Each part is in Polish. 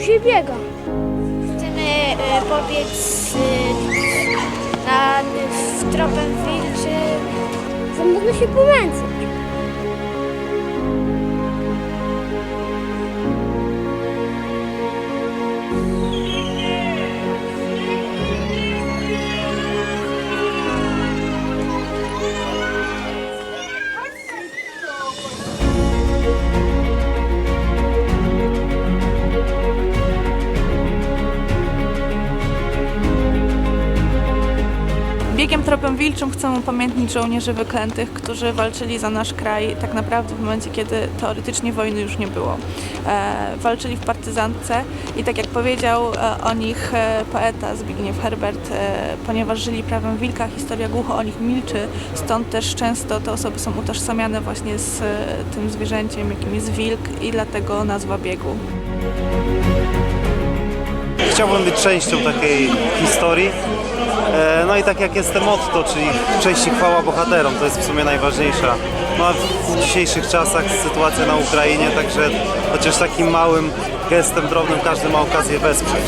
się biega. Chcemy e, pobiec e, na, w tropem wilczym. Za się pomęczyć. Biegiem Tropem Wilczym chcemy upamiętnić żołnierzy wyklętych, którzy walczyli za nasz kraj tak naprawdę w momencie, kiedy teoretycznie wojny już nie było. E, walczyli w partyzantce i tak jak powiedział e, o nich e, poeta Zbigniew Herbert, e, ponieważ żyli prawem wilka, historia głucho o nich milczy, stąd też często te osoby są utożsamiane właśnie z e, tym zwierzęciem, jakim jest wilk i dlatego nazwa biegu. Chciałbym być częścią takiej historii. E, No i tak jak jest te motto, czyli w części chwała bohaterom, to jest w sumie najważniejsza. No a w dzisiejszych czasach sytuacja na Ukrainie, także chociaż takim małym gestem drobnym każdy ma okazję wesprzeć.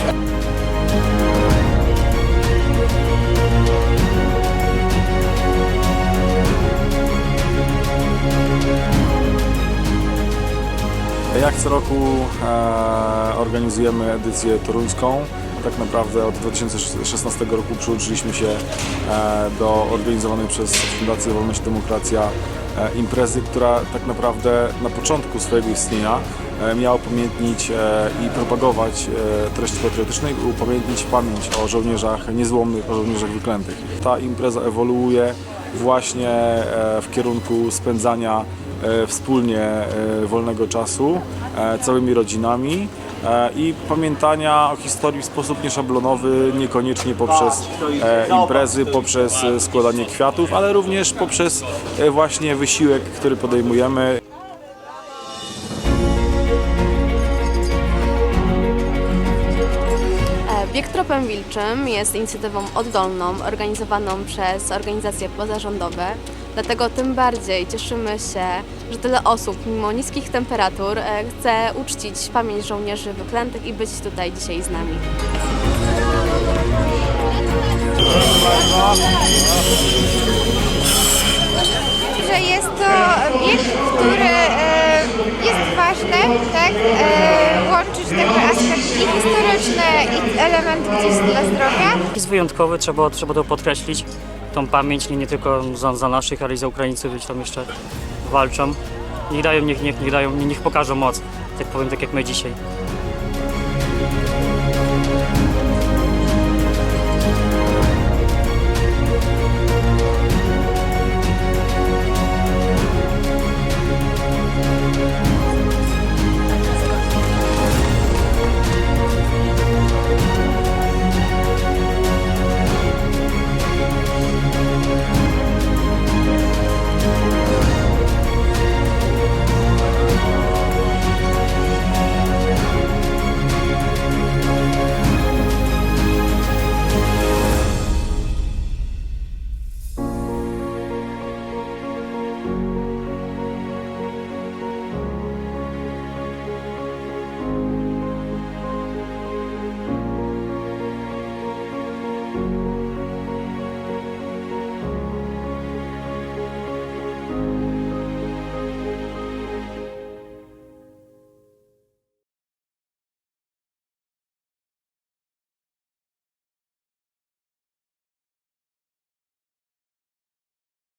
Jak co roku e, organizujemy edycję toruńską. Tak naprawdę od 2016 roku przyłączyliśmy się e, do organizowanej przez Fundację Wolność i Demokracja e, imprezy, która tak naprawdę na początku swojego istnienia e, miała upamiętnić i propagować treści patriotyczne i upamiętnić pamięć o żołnierzach niezłomnych, o żołnierzach wyklętych. Ta impreza ewoluuje właśnie w kierunku spędzania wspólnie e, wolnego czasu e, całymi rodzinami e, i pamiętania o historii w sposób nieszablonowy, niekoniecznie poprzez e, imprezy, poprzez e, składanie kwiatów, ale również poprzez e, właśnie wysiłek, który podejmujemy. E, Bieg Tropem Wilczym jest inicjatywą oddolną, organizowaną przez organizacje pozarządowe. Dlatego tym bardziej cieszymy się, że tyle osób, mimo niskich temperatur, e, chce uczcić pamięć żołnierzy wyklętych i być tutaj dzisiaj z nami. Że jest to bieg, który e, jest ważny, tak? E, łączyć takie aspekty i historyczne, i element gdzieś dla zdrowia. jest wyjątkowy, trzeba, trzeba to podkreślić. Tą pamięć nie, nie tylko za, za naszych, ale i za Ukraińców, którzy tam jeszcze walczą. Niech dają, niech, niech, niech dają, niech pokażą moc, tak powiem, tak jak my dzisiaj.